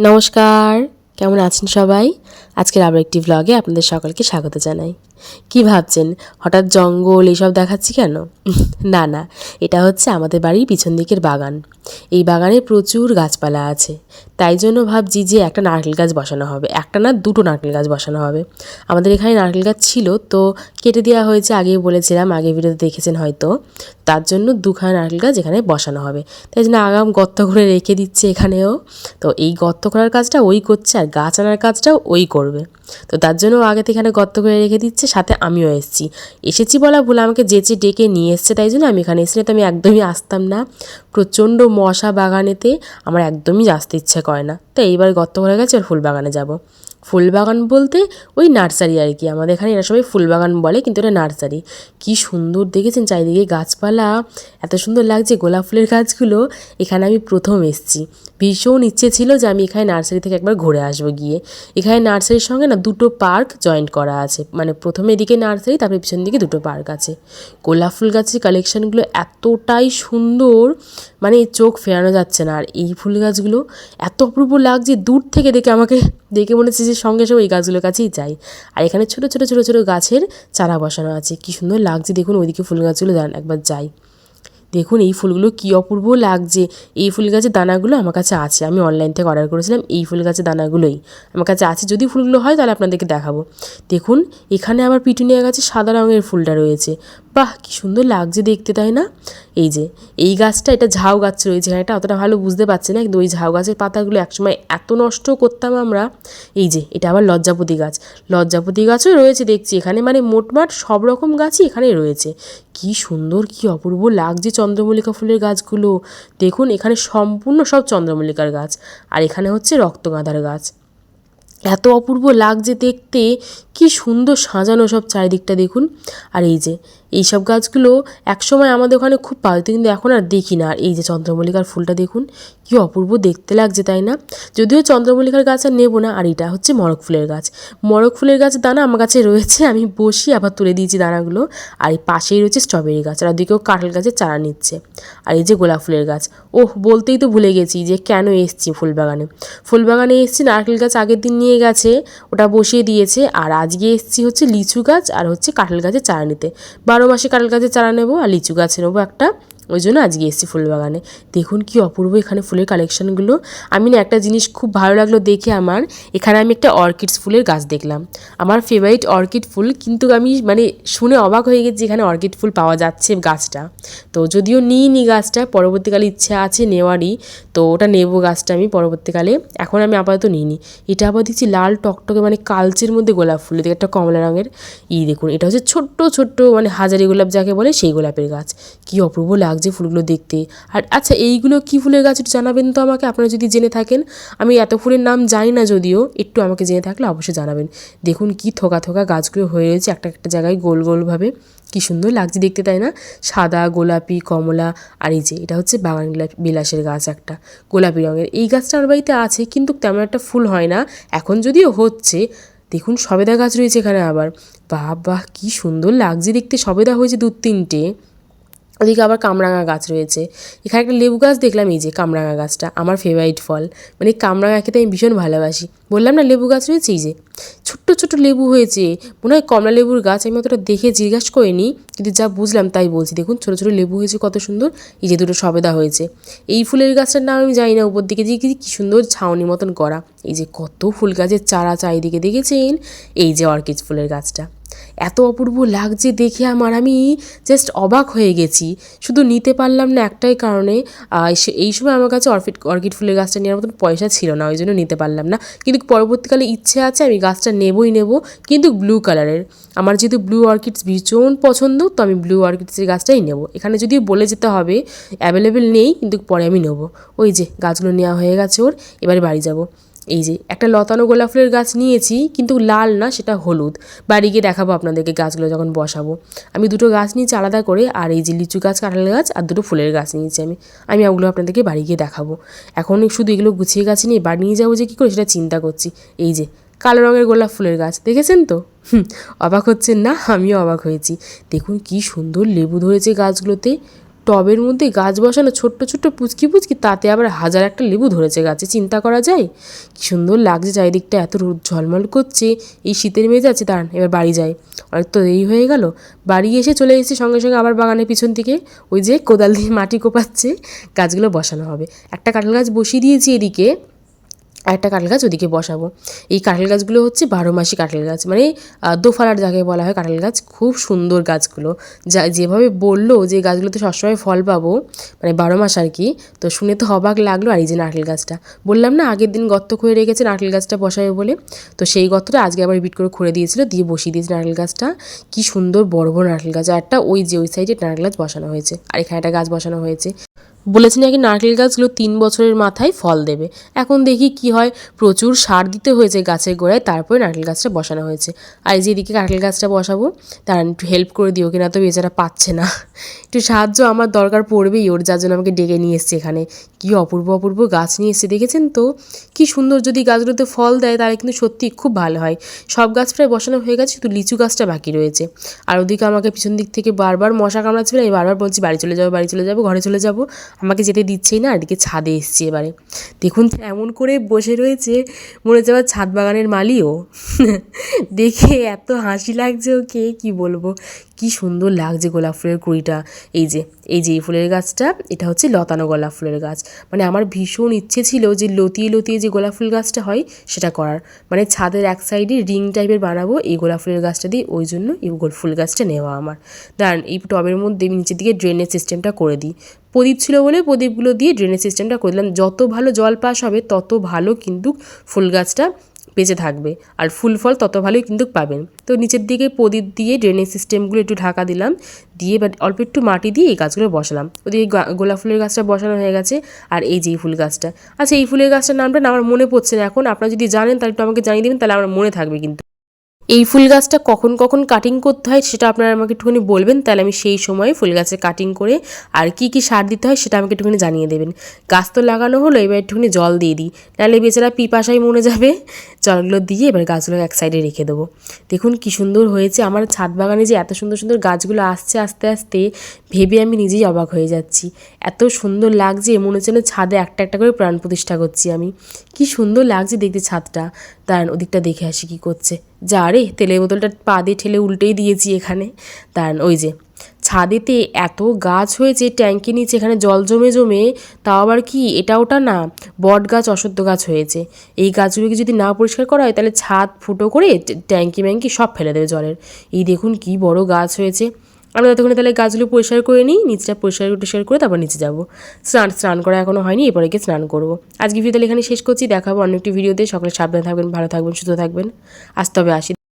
নমস্কার কেমন আছেন সবাই? আজকের আবার একটি ভ্লগে আপনাদের সকলকে স্বাগত জানাই। কি ভাবছেন? হঠাৎ জঙ্গল এইসব দেখাচ্ছি কেন? না না, এটা হচ্ছে আমাদের বাড়ির পিছন দিকের বাগান। এই বাগানে প্রচুর গাছপালা আছে। তাই জন্য ভাবছি যে একটা নারকেল গাছ বসানো হবে। একটা না, দুটো নারকেল গাছ বসানো হবে। আমাদের এখানে নারকেল গাছ ছিল, তো কেটে দেওয়া হয়েছে। আগেই বলেছিলাম আগে ভিডিওতে দেখেছেন হয়তো। তার জন্য দুখানা নারকেল গাছ এখানে বসানো হবে। তাই জন্য আগাম গর্ত করে রেখে দিচ্ছে এখানেও। তো এই গর্ত করার কাজটা ওই করছে, আর গাছ আনার কাজটাও ওই করবে। তো তার জন্য আগে থেকে এখানে গর্ত করে রেখে দিচ্ছে, সাথে আমিও এসেছি। এসেছি বলা ভুল, আমাকে যেচে ডেকে নিয়ে এসছে, তাই জন্য আমি এখানে এসে তো আমি একদমই আসতাম না। প্রচণ্ড মশা বাগানেতে আমার একদমই আসতে ইচ্ছে করে না। তো এইবার গর্ত করে গেছে, আর ফুল বাগানে যাব। ফুল বাগান বলতে ওই নার্সারি আর কি। আমাদের এখানে এরা সবাই ফুল বাগান বলে, কিন্তু এটা নার্সারি। কি সুন্দর দেখেছেন চারিদিকে গাছপালা, এত সুন্দর লাগছে গোলাপ ফুলের গাছগুলো। এখানে আমি প্রথম এসেছি। ভীষণ ইচ্ছে ছিল যে আমি এখানে নার্সারি থেকে একবার ঘুরে আসব গিয়ে। এখানে নার্সারির সঙ্গে না দুটো পার্ক জয়েন্ট করা আছে। মানে প্রথমে এদিকে নার্সারি, তারপরে পিছন দিকে দুটো পার্ক আছে। গোলাপ ফুল গাছের কালেকশানগুলো এতটাই সুন্দর মানে চোখ ফেরানো যাচ্ছে না। আর এই ফুল গাছগুলো এত অপূর্ব লাগছে দূর থেকে দেখে আমাকে দেখে মনে হচ্ছে যে সঙ্গে সঙ্গে ওই গাছগুলোর কাছেই যাই। আর এখানে ছোটো ছোটো ছোটো ছোটো গাছের চারা বসানো আছে। কী সুন্দর লাগছে। দেখুন ওইদিকে ফুল গাছগুলো একবার যাই। দেখুন এই ফুলগুলো কী অপূর্ব লাগছে। এই ফুল গাছের দানাগুলো আমার কাছে আছে। আমি অনলাইন থেকে অর্ডার করেছিলাম এই ফুল গাছের দানাগুলোই। আমার কাছে আছে। যদি ফুলগুলো হয় তাহলে আপনাদেরকে দেখাবো। দেখুন, এখানে আবার পিটুনিয়া গাছে সাদা রঙের ফুলটা রয়েছে। বাহ, কী সুন্দর লাগছে দেখতে, তাই না? এই যে, এই গাছটা এটা ঝাউ গাছ রয়েছে। এখানে এটা অতটা ভালো বুঝতে পারছি না। কিন্তু ওই ঝাউ গাছের পাতাগুলো একসময় এত নষ্ট করতাম আমরা। এই যে, এটা আবার লজ্জাপতি গাছ। লজ্জাপতি গাছও রয়েছে দেখছি। এখানে মানে মোটমাট সব রকম গাছই এখানে রয়েছে। কি সুন্দর, কি অপূর্ব লাগছে। চন্দ্রমল্লিকা ফুলের গাছগুলো। দেখুন এখানে সম্পূর্ণ সব চন্দ্রমল্লিকার গাছ। আর এখানে হচ্ছে রক্তগাঁধার গাছ। এত অপূর্ব লাগছে দেখতে। কি সুন্দর সাজানো সব চারিদিকটা দেখুন। আর এই যে, এই সব গাছগুলো একসময় আমাদের ওখানে খুব পালতো কিন্তু এখন আর দেখি না। আর এই যে চন্দ্রমল্লিকার ফুলটা দেখুন, কি অপূর্ব দেখতে লাগছে, তাই না? যদিও চন্দ্রমল্লিকার গাছ আর নেব না, আর এটা হচ্ছে মরক ফুলের গাছ। মরক ফুলের গাছ দানা আমার কাছে রয়েছে, আমি বসি আবার তুলে দিয়েছি দানাগুলো। আর এই পাশেই রয়েছে স্ট্রবেরি গাছ, আর ওদিকেও কাঁঠাল গাছের চারা নিচ্ছে। আর এই যে গোলাপ ফুলের গাছ, ওহ বলতেই তো ভুলে গেছি যে কেন এসছি ফুলবাগানে। ফুলবাগানে এসছি, নারকেল গাছ আগের দিন নিয়ে গেছে, ওটা বসিয়ে দিয়েছে। আর আজকে এসছি হচ্ছে লিচু গাছ আর হচ্ছে কাঁঠাল গাছের চারা নিতে। বারো মাসে কাঁঠাল গাছের চারা নেব আর লিচু গাছ নেব একটা। ওই জন্য আজকে এসেছি ফুলবাগানে দেখুন কি অপূর্ব এখানে ফুলের কালেকশানগুলো আমি না একটা জিনিস খুব ভালো লাগল দেখে আমার। এখানে আমি একটা অর্কিডস ফুলের গাছ দেখলাম। আমার ফেভারিট অর্কিড ফুল, কিন্তু আমি মানে শুনে অবাক হয়ে গেছি এখানে অর্কিড ফুল পাওয়া যাচ্ছে গাছটা। তো যদিও নিইনি গাছটা, পরবর্তীকালে ইচ্ছা আছে নেওয়ারই, তো ওটা নেব গাছটা আমি পরবর্তীকালে। এখন আমি আপাতত নিইনি। এটা আবার দেখছি লাল টকটকে মানে কালচের মধ্যে গোলাপ ফুল এদিকে একটা কমলা রঙের। ই দেখুন, এটা হচ্ছে ছোট্ট ছোট্ট মানে হাজারি গোলাপ যাকে বলে সেই গোলাপের গাছ। কি অপূর্ব লাগছে। ফুলগুলো দেখতে। আর আচ্ছা এইগুলো কি ফুলের গাছ একটু জানাবেন তো আমাকে? আপনারা যদি জেনে থাকেন, আমি এত ফুলের নাম জানি না যদিও, একটু আমাকে জেনে থাকলে অবশ্যই জানাবেন। দেখুন কি থোকা থোকা গাছগুলো হয়ে রয়েছে একটা একটা জায়গায় গোল গোলভাবে। কি সুন্দর লাগছে দেখতে, তাই না? সাদা, গোলাপি, কমলা, আর এই যে, এটা হচ্ছে বাগান বিলাসের গাছ একটা, গোলাপি রঙের। এই গাছটা আমার বাড়িতে আছে, কিন্তু তেমন একটা ফুল হয় না। এখন যদিও হচ্ছে, দেখুন সবেদা গাছ রয়েছে এখানে আবার। বাহ বাহ, কী সুন্দর লাগছে দেখতে, সবেদা হয়েছে দু তিনটে ওদিকে আবার কামরাঙা গাছ রয়েছে। এখানে একটা লেবু গাছ দেখলাম, এই যে কামরাঙা গাছটা, আমার ফেভারিট ফল। মানে কামরাঙা খেতে আমি ভীষণ ভালোবাসি। বললাম না লেবু গাছ রয়েছে, এই যে ছোট্ট ছোট্ট লেবু হয়েছে। মনে হয় কমলা লেবুর গাছ, আমি অতটা দেখে জিজ্ঞাসা করিনি, কিন্তু যা বুঝলাম তাই বলছি। দেখুন, ছোটো ছোটো লেবু হয়েছে, কত সুন্দর। এই যে দুটো সবেদা হয়েছে। এই ফুলের গাছটার নাম আমি জানি না, উপর দিকে যে কি সুন্দর ছাউনি মতন করা এই যে কত ফুল গাছের চারা চারিদিকে দেখেছেন? এই যে অর্কিড ফুলের গাছটা। এত অপূর্ব লাগছে দেখে আমার আমি জাস্ট অবাক হয়ে গেছি। শুধু নিতে পারলাম না একটাই কারণে এই সময় আমার কাছে অর্কিড অর্কিড ফুলের গাছটা নেওয়ার মতন পয়সা ছিল না, ওই জন্য নিতে পারলাম না। কিন্তু পরবর্তীকালে ইচ্ছে আছে, আমি গাছটা নেবই নেব, কিন্তু ব্লু কালারের আমার যেহেতু ব্লু অর্কিডস ভীষণ পছন্দ, তো আমি ব্লু অর্কিডসের গাছটাই নেব। এখানে যদিও বলে যেতে হবে অ্যাভেলেবেল নেই, কিন্তু পরে আমি নেব। ওই যে, গাছগুলো নেওয়া হয়ে গেছে ওর, এবারে বাড়ি যাব। এই যে, একটা লতানো গোলাপ ফুলের গাছ নিয়েছি, কিন্তু লাল না, সেটা হলুদ। বাড়ি গিয়ে দেখাবো আপনাদেরকে গাছগুলো যখন বসাবো। আমি দুটো গাছ নিয়েছি আলাদা করে, আর এই যে লিচু গাছ, কাঁঠাল গাছ, আর দুটো ফুলের গাছ নিয়েছি আমি। আমি ওগুলো আপনাদেরকে বাড়ি গিয়ে দেখাবো। এখন শুধু এগুলো গুছিয়ে গাছ নিয়ে বাড়ি নিয়ে যাব যে কী করে, সেটা চিন্তা করছি। এই যে, কালো রঙের গোলাপ ফুলের গাছ, দেখেছেন তো? অবাক হচ্ছেন না? আমিও অবাক হয়েছি। দেখুন কি সুন্দর লেবু ধরেছে গাছগুলোতে। টবের মধ্যে গাছ বসানো ছোট্ট ছোট্ট পুচকি পুচকি, তাতে আবার হাজার একটা লেবু ধরেছে গাছে। চিন্তা করা যায়? কি সুন্দর লাগছে চারিদিকটা, এত রোদ ঝলমল করছে। এই শীতের মেয়ে যাচ্ছে দাঁড়ান, এবার বাড়ি যায় অনেক তো দেরি হয়ে গেল। বাড়ি এসে চলে এসেছি সঙ্গে সঙ্গে আবার বাগানের পিছন থেকে ওই যে কোদাল দিয়ে মাটি কোপাচ্ছে, গাছগুলো বসানো হবে। একটা কাঁঠাল গাছ বসিয়ে দিয়েছি এদিকে। আর একটা কাঁঠাল গাছ ওদিকে বসাবো। এই কাঁঠাল গাছগুলো হচ্ছে বারো মাসি কাঁঠাল গাছ। মানে দোফালার যাকে বলা হয় কাঁঠাল গাছ। খুব সুন্দর গাছগুলো। যা, যেভাবে বলল যে গাছগুলোতে সবসময় ফল পাবো মানে বারো মাস আর কি, তো শুনে তো অবাক লাগল, আর এই যে নারকেল গাছটা। বললাম, না, আগের দিন গর্ত করে রেখেছে নারকেল গাছটা বসাবে বলে। তো সেই গর্তটা আজকে আবার রিপিট করে খুঁড়ে দিয়েছিল, দিয়ে বসিয়ে দিয়েছে নারকেল গাছটা। কি সুন্দর বড় বড় নারকেল গাছ। আর একটা ওই যে ওই সাইডে নারকেল গাছ বসানো হয়েছে। আর এখানে একটা গাছ বসানো হয়েছে। বলেছে নাকি নারকেল গাছগুলো তিন বছরের মাথায় ফল দেবে। এখন দেখি কি হয়। প্রচুর সার দিতে হয়েছে গাছের গোড়ায়, তারপরে নারকেল গাছটা বসানো হয়েছে। আর এই যে এদিকে নারকেল গাছটা বসাবো, তারা একটু হেল্প করে দিও কিনা তো বেচারা পাচ্ছে না। একটু সাহায্য আমার দরকার পড়বেই, ওর যার জন্য আমাকে ডেকে নিয়ে এসছে এখানে। কি অপূর্ব অপূর্ব গাছ নিয়ে এসছে, দেখেছেন তো? কি সুন্দর যদি গাছগুলোতে ফল দেয়, তাহলে কিন্তু সত্যি খুব ভালো হয়। সব গাছ প্রায় বসানো হয়ে গেছে, শুধু লিচু গাছটা বাকি রয়েছে। আর ওদিকে আমাকে পিছন দিক থেকে বারবার মশা কামড়াচ্ছিল আমি বারবার বলছি, বাড়ি চলে যাব, বাড়ি চলে যাব, ঘরে চলে যাব। আমাকে যেতে দিচ্ছেই না আর এদিকে ছাদে এসছি এবারে। দেখুন এমন করে বসে রয়েছে, মনে হচ্ছে ছাদ বাগানের মালিও। দেখে এত হাসি লাগছে ওকে, কি বলব? কি সুন্দর লাগছে গোলাপ ফুলের কুড়িটা। এই যে এই যে এই ফুলের গাছটা, এটা হচ্ছে লতানো গোলাপ ফুলের গাছ। মানে আমার ভীষণ ইচ্ছে ছিল যে লতিয়ে লতিয়ে যে গোলাপ ফুল গাছটা হয়, সেটা করার। মানে ছাদের এক সাইডে রিং টাইপের বানাবো, এই গোলাপ ফুলের গাছটা দিয়ে, ওই জন্য এই গোল, ফুল গাছটা নেওয়া আমার। দাঁড়ান, এই টবের মধ্যে নিচের দিকে ড্রেনেজ সিস্টেমটা করে দিই। প্রদীপ ছিল বলে প্রদীপগুলো দিয়ে ড্রেনেজ সিস্টেমটা করে দিলাম। যত ভালো জল পাস হবে, তত ভালো কিন্তু ফুল গাছটা বেঁচে থাকবে আর ফুল ফল তত ভালোই কিন্তু পাবেন। তো নিচের দিকে প্রদীপ দিয়ে ড্রেনেজ সিস্টেমগুলো একটু ঢাকা দিলাম, দিয়ে এবার অল্প একটু মাটি দিয়ে এই গাছগুলো বসালাম। ওদিকে গোলাপ ফুলের গাছটা বসানো হয়ে গেছে আর এই যে এই ফুল গাছটা। আচ্ছা এই ফুলের গাছটার নামটা না আমার মনে পড়ছে না এখন। আপনারা যদি জানেন তাহলে একটু আমাকে জানিয়ে দেবেন, তাহলে আমার মনে থাকবে কিন্তু। এই ফুল গাছটা কখন কখন কাটিং করতে হয় সেটা আপনারা আমাকে একটুখানি বলবেন, তাহলে আমি সেই সময় ফুল গাছে কাটিং করে আর কি কি সার দিতে হয় সেটা আমাকে একটুখানি জানিয়ে দেবেন। গাছ তো লাগানো হলো, এবার একটুখানি জল দিয়ে দিই, নাহলে বেচারা পিপাসায় মরে যাবে। জলগুলো দিয়ে এবার গাছগুলো এক সাইডে রেখে দেবো। দেখুন কি সুন্দর হয়েছে, আমার ছাদ বাগানে যে এত সুন্দর সুন্দর গাছগুলো আসছে আস্তে আস্তে, ভেবে আমি নিজেই অবাক হয়ে যাচ্ছি। এত সুন্দর লাগছে, মনে হচ্ছে যেন ছাদে একটা একটা করে প্রাণ প্রতিষ্ঠা করছি আমি। কি সুন্দর লাগছে দেখতে ছাদটা। দাঁড়ান, ওদিকটা দেখে আসি কি করছে। যা রে, তেলের বোতলটা পা দিয়ে ঠেলে উল্টেই দিয়েছি এখানে। তার ওই যে, ছাদেতে এত গাছ হয়েছে ট্যাঙ্কি নিচে, এখানে জল জমে জমে, তাও আবার কি? এটা ওটা না, বট গাছ, অসত্য গাছ হয়েছে। এই গাছগুলোকে যদি না পরিষ্কার করা হয়, তাহলে ছাদ ফুটো করে ট্যাঙ্কি ম্যাঙ্কি সব ফেলে দেবে জলের। এই দেখুন কি বড় গাছ হয়েছে। আমরা ততক্ষণে তাহলে গাছগুলো পরিষ্কার করে নিই, নিচটা পরিষ্কার টরিষ্কার করে তারপর নিচে যাব। স্নান স্নান করা এখনও হয়নি, এরপরে গিয়ে স্নান করব। আজকে ভিডিও তাহলে এখানে শেষ করছি, দেখাবো অন্য একটি ভিডিওতে সকলে সাবধানে থাকবেন, ভালো থাকবেন, সুস্থ থাকবেন। আসতে হবে আসি।